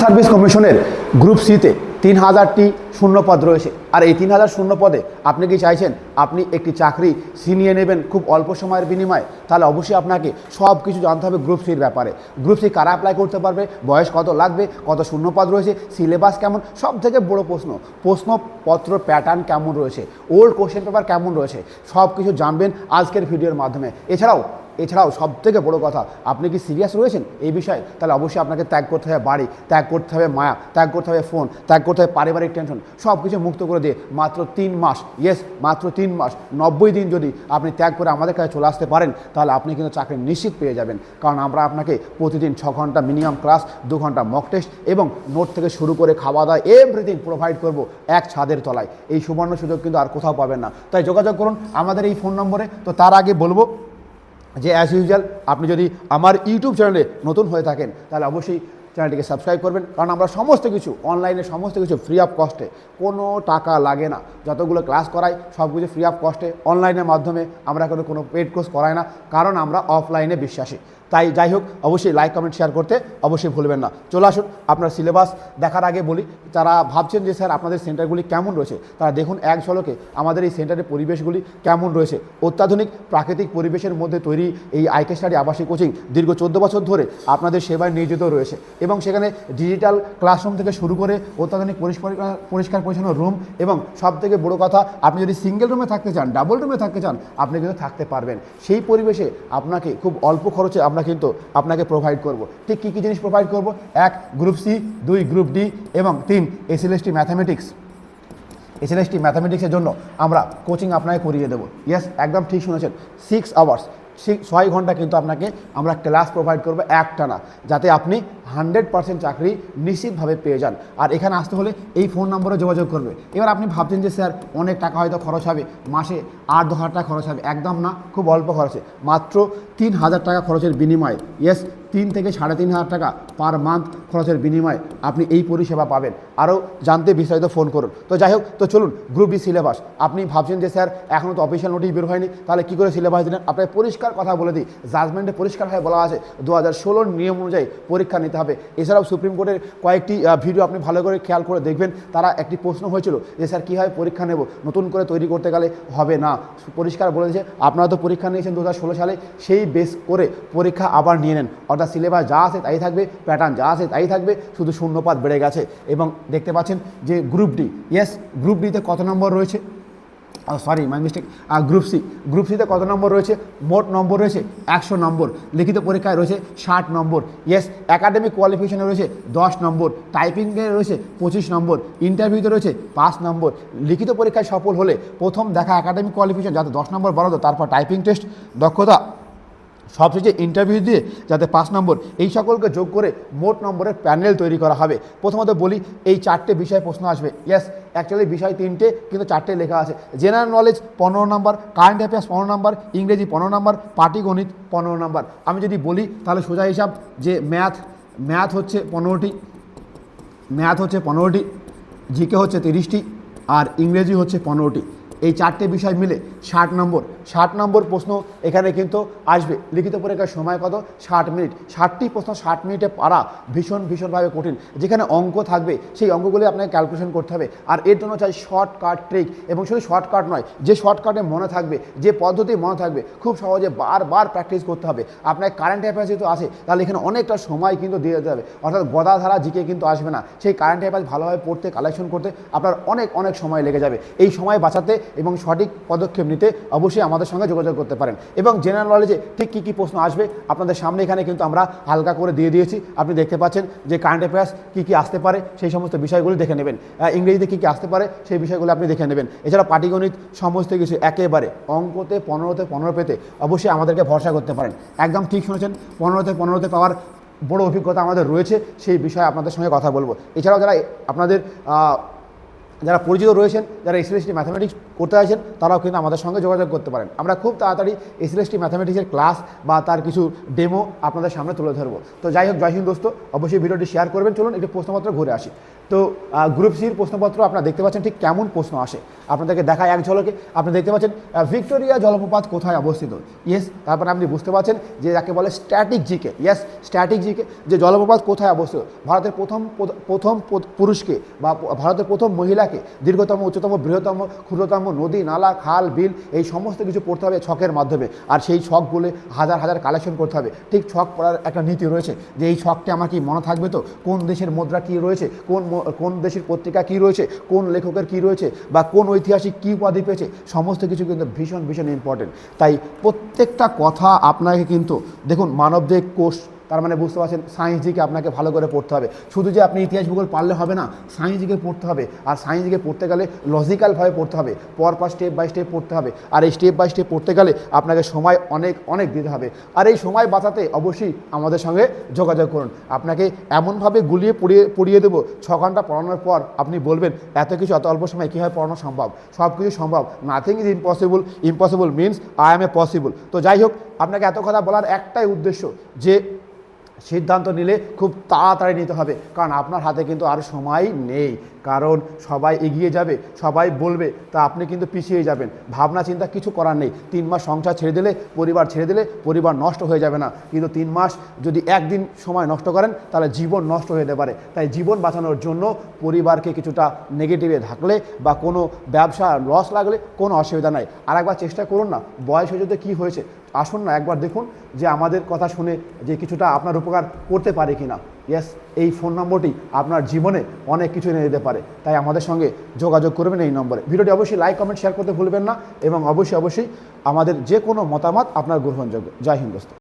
Service কমিশনের group সিতে তিন হাজারটি শূন্যপদ রয়েছে। আর এই তিন হাজার শূন্য পদে আপনি কি চাইছেন? আপনি একটি চাকরি ছিনিয়ে নেবেন খুব অল্প সময়ের বিনিময়ে, তাহলে অবশ্যই আপনাকে সব কিছু জানতে হবে গ্রুপ সির ব্যাপারে। গ্রুপ সি কারা অ্যাপ্লাই করতে পারবে? বয়স কত লাগবে? কত শূন্যপদ রয়েছে? সিলেবাস কেমন? সব থেকে বড় প্রশ্ন, প্রশ্নপত্র প্যাটার্ন কেমন রয়েছে? ওল্ড কোশ্চেন পেপার কেমন রয়েছে? সব কিছু জানবেন আজকের ভিডিওর মাধ্যমে। এছাড়াও এছাড়াও সব থেকে বড় কথা, আপনি কি সিরিয়াস রয়েছেন এই বিষয়ে? তাহলে অবশ্যই আপনাকে ত্যাগ করতে হবে বাড়ি, ত্যাগ করতে হবে মায়া, ত্যাগ করতে হবে ফোন ত্যাগ করতে হবে পারিবারিক টেনশন সব কিছু মুক্ত করে দিয়ে মাত্র তিন মাস ইয়েস মাত্র তিন মাস, নব্বই দিন যদি আপনি ত্যাগ করে আমাদের কাছে চলে আসতে পারেন, তাহলে আপনি কিন্তু চাকরি নিশ্চিত পেয়ে যাবেন। কারণ আমরা আপনাকে প্রতিদিন ছ ঘণ্টা মিনিমাম ক্লাস দু ঘণ্টা মক টেস্ট এবং নোট থেকে শুরু করে খাওয়া দাওয়া এভরিথিং প্রোভাইড করব এক ছাদের তলায়। এই সুবর্ণ সুযোগ কিন্তু আর কোথাও পাবেন না। তাই যোগাযোগ করুন আমাদের এই ফোন নম্বরে। তো তার আগে বলব যে অ্যাজ ইউজুয়াল আপনি যদি আমার ইউটিউব চ্যানেলে নতুন হয়ে থাকেন, তাহলে অবশ্যই চ্যানেলটিকে সাবস্ক্রাইব করবেন। কারণ আমরা সমস্ত কিছু অনলাইনে সমস্ত কিছু ফ্রি অফ কস্টে কোনো টাকা লাগে না। যতগুলো ক্লাস করাই সব কিছু ফ্রি অফ কস্টে অনলাইনের মাধ্যমে আমরা কোনো কোনো পেড কোর্স করাই না। কারণ আমরা অফলাইনে বিশ্বাসী। তাই যাই হোক, অবশ্যই লাইক কমেন্ট শেয়ার করতে অবশ্যই ভুলবেন না। চলে আসুন আপনার সিলেবাস দেখার আগে বলি, যারা ভাবছেন যে স্যার আপনাদের সেন্টারগুলি কেমন রয়েছে, তারা দেখুন এক ঝলকে আমাদের এই সেন্টারের পরিবেশগুলি কেমন রয়েছে। অত্যাধুনিক প্রাকৃতিক পরিবেশের মধ্যে তৈরি এই আইকে স্টাডি আবাসিক কোচিং দীর্ঘ চোদ্দ বছর ধরে আপনাদের সেবায় নিয়োজিত রয়েছে এবং সেখানে ডিজিটাল ক্লাসরুম থেকে শুরু করে অত্যাধুনিক পরিষ্কার পরিষ্কার পরিচ্ছন্ন রুম এবং সব থেকে বড় কথা, আপনি যদি সিঙ্গেল রুমে থাকতে চান ডাবল রুমে থাকতে চান, আপনি কিন্তু থাকতে পারবেন। সেই পরিবেশে আপনাকে খুব অল্প খরচে আমরা কিন্তু আপনাকে প্রোভাইড করব। ঠিক কী কী জিনিস প্রোভাইড করব? এক গ্রুপ সি দুই গ্রুপ ডি এবং তিন এসএলএসটি ম্যাথামেটিক্স এসএলএসটি ম্যাথামেটিক্সের জন্য আমরা কোচিং আপনাকে করিয়ে দেবো। ইয়েস একদম ঠিক শুনেছেন। সিক্স আওয়ার্স ছয় ঘণ্টা কিন্তু আপনাকে আমরা ক্লাস প্রোভাইড করব একটানা। যাতে আপনি হান্ড্রেড পার্সেন্ট চাকরি নিশ্চিতভাবে পেয়ে যান। আর এখানে আসতে হলে এই ফোন নম্বরে যোগাযোগ করবে। এবার আপনি ভাবছেন যে, স্যার, অনেক টাকা হয়তো খরচ হবে। মাসে আট দশ হাজার টাকা খরচ হবে। একদম না, খুব অল্প খরচে। মাত্র তিন হাজার টাকা খরচের বিনিময়ে। ইয়েস, তিন থেকে সাড়ে তিন হাজার টাকা পার মান্থ খরচের বিনিময়ে আপনি এই পরিষেবা পাবেন। আরও জানতে বিস্তারিত ফোন করুন। তো যাই হোক, তো চলুন, গ্রুপ ডি সিলেবাস। আপনি ভাবছেন যে, স্যার, এখনও তো অফিসিয়াল নোটিশ বের হয়নি। তাহলে কী করে সিলেবাস দিলেন? আপনাকে পরিষ্কার কথা বলে দিই। জাজমেন্টে পরিষ্কারভাবে বলা আছে, দু হাজার ষোলোর নিয়ম অনুযায়ী পরীক্ষা নিতে হবে। এছাড়াও সুপ্রিম কোর্টের কয়েকটি ভিডিও আপনি ভালো করে খেয়াল করে দেখবেন। তারা একটি প্রশ্ন হয়েছিল যে, স্যার, কীভাবে পরীক্ষা নেব? নতুন করে তৈরি করতে গেলে হবে না। পরিষ্কার বলে দিয়েছে, আপনারা তো পরীক্ষা নিয়েছেন দু হাজার ষোলো সালে, সেই বেস করে পরীক্ষা আবার নিয়ে নেন। অর্থাৎ সিলেবাস যা আছে তাই থাকবে প্যাটার্ন যা আছে তাই থাকবে, শুধু শূন্যপাত বেড়ে গেছে। এবং দেখতে পাচ্ছেন যে গ্রুপ ডি ইয়েস গ্রুপ ডিতে কত নম্বর রয়েছে? Sorry my mistake group C group সিতে কত নম্বর রয়েছে? মোট নম্বর রয়েছে একশো নম্বর। লিখিত পরীক্ষায় রয়েছে ষাট নম্বর। ইয়েস একাডেমিক কোয়ালিফিকেশনে রয়েছে দশ নম্বর। টাইপিংয়ে রয়েছে পঁচিশ নম্বর। ইন্টারভিউতে রয়েছে পাঁচ নম্বর। লিখিত পরীক্ষায় সফল হলে প্রথম দেখা একাডেমিক কোয়ালিফিকেশন যাতে দশ নম্বর বরাদ্দ, তারপর টাইপিং টেস্ট দক্ষতা। সবশেষে ইন্টারভিউ দিয়ে যাতে পাঁচ নম্বর। এই সকলকে যোগ করে মোট নম্বরের প্যানেল তৈরি করা হবে। প্রথমত বলি, এই চারটে বিষয়ে প্রশ্ন আসবে। ইয়েস অ্যাকচুয়ালি বিষয় তিনটে, কিন্তু চারটে লেখা আছে। জেনারেল নলেজ পনেরো নম্বর কারেন্ট অ্যাফেয়ার্স পনেরো নম্বর ইংরেজি পনেরো নম্বর পাটিগণিত পনেরো নম্বর আমি যদি বলি, তাহলে সোজা হিসাব যে ম্যাথ ম্যাথ হচ্ছে পনেরোটি ম্যাথ হচ্ছে পনেরোটি জিকে হচ্ছে তিরিশটি, আর ইংরেজি হচ্ছে পনেরোটি। এই চারটে বিষয় মিলে ষাট নম্বর ষাট নম্বর প্রশ্ন এখানে কিন্তু আসবে। লিখিত পরীক্ষার সময় কত? ষাট মিনিট। ষাটটি প্রশ্ন ষাট মিনিটে পারা ভীষণ, ভীষণভাবে কঠিন। যেখানে অঙ্ক থাকবে, সেই অঙ্কগুলি আপনাকে ক্যালকুলেশন করতে হবে। আর এর জন্য চাই শর্টকাট ট্রিক এবং শুধু শর্টকাট নয়, যে শর্টকাটে মনে থাকবে, যে পদ্ধতি মনে থাকবে, খুব সহজে বারবার প্র্যাকটিস করতে হবে। আপনার কারেন্ট অ্যাফেয়ার্স যেহেতু আছে, তাহলে এখানে অনেকটা সময় কিন্তু দিয়ে দিতে হবে। অর্থাৎ গদাধারা জিকে কিন্তু আসবে না। সেই কারেন্ট অ্যাফেয়ার্স ভালোভাবে পড়তে কালেকশন করতে আপনার অনেক অনেক সময় লেগে যাবে। এই সময় বাঁচাতে এবং সঠিক পদক্ষেপ নিতে অবশ্যই আমাদের সঙ্গে যোগাযোগ করতে পারেন। এবং জেনারেল নলেজে ঠিক কী কী প্রশ্ন আসবে, আপনাদের সামনে এখানে কিন্তু আমরা হালকা করে দিয়ে দিয়েছি। আপনি দেখতে পাচ্ছেন যে কারেন্ট অ্যাফেয়ার্স কী কী আসতে পারে, সেই সমস্ত বিষয়গুলি দেখে নেবেন। ইংরেজিতে কী কী আসতে পারে, সেই বিষয়গুলো আপনি দেখে নেবেন। এছাড়া পাটিগণিত সমস্ত কিছু একেবারে অঙ্কতে, পনেরোতে, পনেরো পেতে অবশ্যই আমাদেরকে ভরসা করতে পারেন। একদম ঠিক শুনেছেন, পনেরোতে পনেরোতে পাওয়ার বড় অভিজ্ঞতা আমাদের রয়েছে, সেই বিষয়ে আপনাদের সঙ্গে কথা বলব। এছাড়াও যারা আপনাদের যারা পরিচিত রয়েছেন, যারা এসএলএসটি ম্যাথামেটিক্স করতে চাইছেন তারাও কিন্তু আমাদের সঙ্গে যোগাযোগ করতে পারেন। আমরা খুব তাড়াতাড়ি এসএলএসটি ম্যাথামেটিক্সের ক্লাস বা তার কিছু ডেমো আপনাদের সামনে তুলে ধরবো। তো যাই হোক, জয় হিন্দ দোস্ত, অবশ্যই ভিডিওটি শেয়ার করবেন। চলুন একটি প্রশ্নপত্র ঘুরে আসি। তো গ্রুপ সির প্রশ্নপত্র আপনারা দেখতে পাচ্ছেন ঠিক কেমন প্রশ্ন আসে। আপনাদেরকে দেখায় এক ঝলকে। আপনি দেখতে পাচ্ছেন ভিক্টোরিয়া জলপ্রপাত কোথায় অবস্থিত? ইয়েস তারপরে আপনি বুঝতে পারছেন যে যাকে বলে static GK yes static GK যে জলপ্রপাত কোথায় অবস্থিত? ভারতের প্রথম প্রথম পুরুষকে বা ভারতের প্রথম মহিলাকে দীর্ঘতম, উচ্চতম, বৃহত্তম, ক্ষুদ্রতম, নদী, নালা, খাল, বিল, এই সমস্ত কিছু পড়তে হবে ছকের মাধ্যমে। আর সেই ছকগুলো হাজার হাজার কালেকশন করতে হবে। ঠিক ছক পড়ার একটা নীতি রয়েছে যে এই ছকটি আমার কি মনে থাকবে তো? কোন দেশের মুদ্রা কী রয়েছে? কোন কোন দেশের পত্রিকা কী রয়েছে? কোন লেখকের কী রয়েছে? বা কোন ঐতিহাসিক কী উপাধি পেয়েছে? সমস্ত কিছু কিন্তু ভীষণ ভীষণ ইম্পর্টেন্ট তাই প্রত্যেকটা কথা আপনাকে কিন্তু, দেখুন মানবদেহ কোষ তার মানে বুঝতে পারছেন সায়েন্স দিকে আপনাকে ভালো করে পড়তে হবে। শুধু যে আপনি ইতিহাস ভূগোল পারলে হবে না সায়েন্স দিকে পড়তে হবে। আর সায়েন্স দিকে পড়তে গেলে লজিক্যালভাবে পড়তে হবে। পর পর স্টেপ বাই স্টেপ পড়তে হবে। আর এই স্টেপ বাই স্টেপ পড়তে গেলে আপনাকে সময় অনেক অনেক দিতে হবে। আর এই সময় বাঁচাতে অবশ্যই আমাদের সঙ্গে যোগাযোগ করুন। আপনাকে এমনভাবে গুলিয়ে পড়িয়ে পড়িয়ে দেবো, ছ ঘণ্টা পড়ানোর পর আপনি বলবেন, এত কিছু এত অল্প সময় কীভাবে পড়ানো সম্ভব? সব কিছু সম্ভব। Nothing is impossible impossible means I am a possible তো যাই হোক, আপনাকে এত কথা বলার একটাই উদ্দেশ্য যে সিদ্ধান্ত নিলে খুব তাড়াতাড়ি নিতে হবে। কারণ আপনার হাতে কিন্তু আর সময় নেই। কারণ সবাই এগিয়ে যাবে, সবাই বলবে, তা আপনি কিন্তু পিছিয়ে যাবেন। ভাবনা চিন্তা কিছু করার নেই। তিন মাস সংসার ছেড়ে দিলে, পরিবার ছেড়ে দিলে পরিবার নষ্ট হয়ে যাবে না। কিন্তু তিন মাস যদি একদিন সময় নষ্ট করেন, তাহলে জীবন নষ্ট হয়ে যেতে পারে। তাই জীবন বাঁচানোর জন্য পরিবারকে কিছুটা নেগেটিভে থাকলে বা কোনো ব্যবসা লস লাগলে কোনো অসুবিধা নাই। আর একবার চেষ্টা করুন না, বয়স হয়ে যেতে কী হয়েছে? আসুন না, একবার দেখুন যে আমাদের কথা শুনে যে কিছুটা আপনার উপকার করতে পারে কি না ইয়েস এই ফোন নম্বরটি আপনার জীবনে অনেক কিছু এনে দিতে পারে। তাই আমাদের সঙ্গে যোগাযোগ করবেন এই নম্বরে। ভিডিওটি অবশ্যই লাইক কমেন্ট শেয়ার করতে ভুলবেন না এবং অবশ্যই অবশ্যই আমাদের যে কোনো মতামত আপনার গ্রহণযোগ্য। জয় হিন্দ